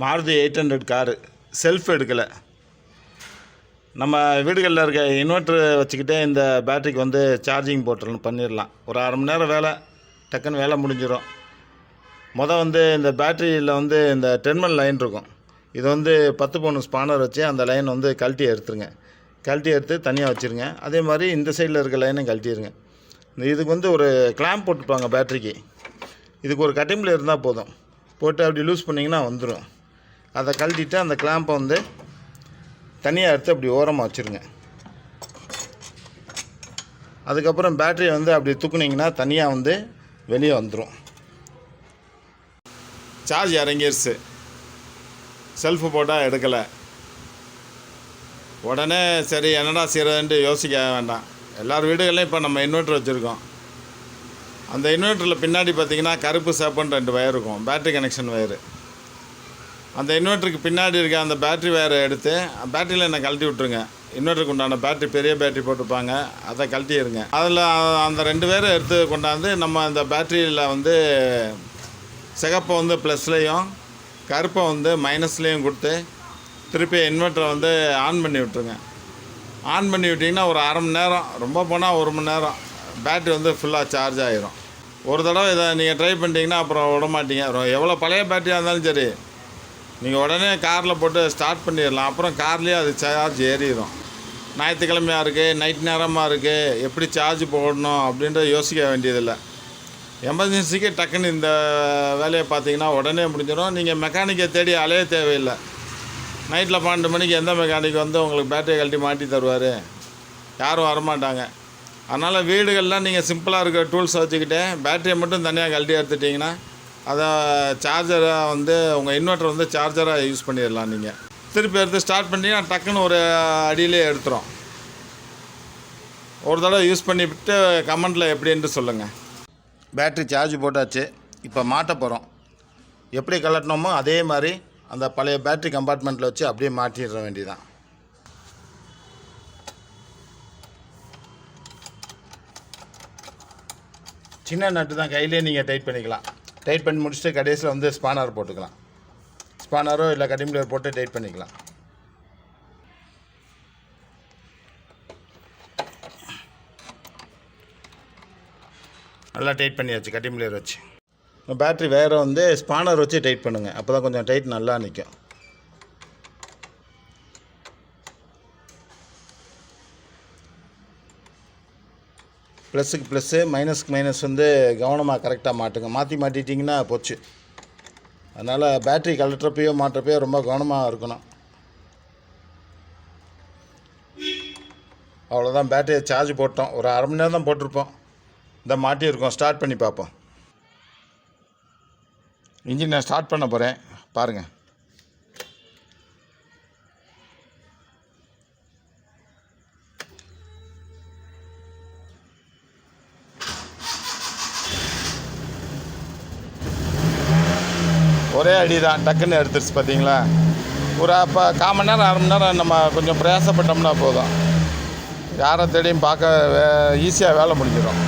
Maruti eight hundred car. Self எடுக்கலை. நம்ம வீடுகளில் இருக்க இன்வெர்ட்ரு வச்சுக்கிட்டே இந்த பேட்ரிக்கு வந்து சார்ஜிங் போட்டுடலாம் பண்ணிடலாம் ஒரு அரை மணி நேரம் வேலை டக்குன்னு வேலை முடிஞ்சிடும் மொதல் வந்து இந்த பேட்டரியில் வந்து இந்த டென்மல் லைன் இருக்கும். இது வந்து பத்து பவுன் ஸ்பானர் வச்சு அந்த லைன் வந்து கழட்டி எடுத்துருங்க. கழட்டி எடுத்து தனியாக வச்சுருங்க. அதே மாதிரி இந்த சைடில் இருக்க லைனை கழட்டிடுங்க இந்த இதுக்கு வந்து ஒரு கிளாம்ப் போட்டுப்பாங்க பேட்டரிக்கு இதுக்கு ஒரு கட்டிம்பில் இருந்தால் போதும். போட்டு அப்படி லூஸ் பண்ணிங்கன்னா வந்துடும் அதை கழட்டிட்டு அந்த கிளாம்பை வந்து தனியாக எடுத்து அப்படி ஓரமாக வச்சுருங்க. அதுக்கப்புறம் பேட்டரியை வந்து அப்படி தூக்குனீங்கன்னா தனியாக வந்து வெளியே வந்துடும் சார்ஜ் இறங்கிருச்சு. செல்ஃபு போட்டால் எடுக்கலை. உடனே சரி என்னடா செய்கிறதுன்ட்டு யோசிக்க வேண்டாம். எல்லார் வீடுகள்லையும் இப்போ நம்ம இன்வெர்ட்டர் வச்சுருக்கோம். அந்த இன்வெர்ட்டரில் பின்னாடி பார்த்தீங்கன்னா கருப்பு சேப்புன்னு ரெண்டு வயர் இருக்கும். பேட்டரி கனெக்ஷன் வயரு அந்த இன்வெர்ட்டருக்கு பின்னாடி இருக்க அந்த பேட்டரி வேறு எடுத்து பேட்டரியில் என்னை கழட்டி விட்ருங்க இன்வெர்ட்டருக்கு உண்டான பேட்டரி பெரிய பேட்டரி போட்டிருப்பாங்க அதை கழட்டிடுங்க அதில் அந்த ரெண்டு பேரை எடுத்து கொண்டாந்து நம்ம அந்த பேட்டரியில் வந்து சிகப்பை வந்து ப்ளஸ்லேயும் கருப்பை வந்து மைனஸ்லேயும் கொடுத்து திருப்பி இன்வெர்ட்டரை வந்து ஆன் பண்ணி விட்ருங்க ஆன் பண்ணி விட்டிங்கன்னா ஒரு அரை மணி நேரம் ரொம்ப போனால் ஒரு மணி நேரம் பேட்டரி வந்து ஃபுல்லாக சார்ஜ் ஆகிரும் ஒரு தடவை இதை நீங்கள் ட்ரை பண்ணிட்டீங்கன்னா அப்புறம் விட மாட்டீங்க எவ்வளோ பழைய பேட்டரியாக இருந்தாலும் சரி நீங்கள் உடனே காரில் போட்டு ஸ்டார்ட் பண்ணிடலாம். அப்புறம் கார்லேயே அது சார்ஜ் ஏறிடும் ஞாயிற்றுக்கிழமையாக இருக்குது நைட் நேரமாக இருக்குது எப்படி சார்ஜ் போடணும் அப்படின்றத யோசிக்க வேண்டியதில்லை. எமர்ஜென்சிக்கு டக்குன்னு இந்த வேலையை பார்த்தீங்கன்னா உடனே முடிஞ்சிடும். நீங்கள் மெக்கானிக்கை தேடி அலைய தேவையில்லை. நைட்டில் பன்னெண்டு மணிக்கு எந்த மெக்கானிக் வந்து உங்களுக்கு பேட்டரியை கழட்டி மாட்டி தருவார்? யாரும் வரமாட்டாங்க. அதனால் வீடுகளில் நீங்கள் சிம்பிளாக இருக்கிற டூல்ஸ் வச்சுக்கிட்டு பேட்டரியை மட்டும் தனியாக கழட்டி எடுத்துட்டிங்கன்னா அதை சார்ஜராக வந்து உங்கள் இன்வெர்ட்டர் வந்து சார்ஜராக யூஸ் பண்ணிடலாம் நீங்கள் திருப்பி எடுத்து ஸ்டார்ட் பண்ணிட்டீங்கன்னா டக்குன்னு ஒரு அடியிலே எடுத்துரும். ஒரு தடவை யூஸ் பண்ணிவிட்டு கமெண்ட்டில் எப்படின்ட்டு சொல்லுங்கள் பேட்ரி சார்ஜ் போட்டாச்சு. இப்போ மாட்ட போகிறோம் எப்படி கலட்டினோமோ அதே மாதிரி அந்த பழைய பேட்ரி கம்பார்ட்மெண்ட்டில் வச்சு அப்படியே மாட்டிட வேண்டியதான் சின்ன நட்டு தான் கையிலே நீங்கள் டைட் பண்ணிக்கலாம். டைட் பண்ணி முடிச்சுட்டு கடைசியில் வந்து ஸ்பானர் போட்டுக்கலாம். ஸ்பானரோ இல்லை கட்டிம்லர் போட்டு டைட் பண்ணிக்கலாம். நல்லா டைட் பண்ணியாச்சு கட்டிம்லர் வச்சு. பேட்ரி வேறு வந்து ஸ்பானர் வச்சு டைட் பண்ணுங்கள் அப்போ தான் கொஞ்சம் டைட் நல்லா நிற்கும் ப்ளஸ்ஸுக்கு ப்ளஸ்ஸு மைனஸ்க்கு மைனஸ் வந்து கவனமாக கரெக்டாக மாட்டுங்க. மாற்றி மாட்டிட்டிங்கன்னா போச்சு. அதனால் பேட்ரி கலட்டுறப்பையோ மாட்டுறப்பையோ ரொம்ப கவனமாக இருக்கணும். அவ்வளோதான் பேட்டரியை சார்ஜ் போட்டோம். ஒரு அரை மணி நேரம் தான் போட்டிருப்போம் இந்த மாட்டியிருக்கோம் ஸ்டார்ட் பண்ணி பார்ப்போம். இன்ஜின் நான் ஸ்டார்ட் பண்ண போகிறேன் பாருங்கள் ஒரே அடி தான் டக்குன்னு எடுத்துருச்சு பார்த்தீங்களா? ஒரு அப்போ கால் மணி நேரம் அரை மணி நேரம் நம்ம கொஞ்சம் பிரயாசப்பட்டோம்னா போதும். யாரை தேடியும் பார்க்க ஈஸியாக வேலை முடிஞ்சிடும்.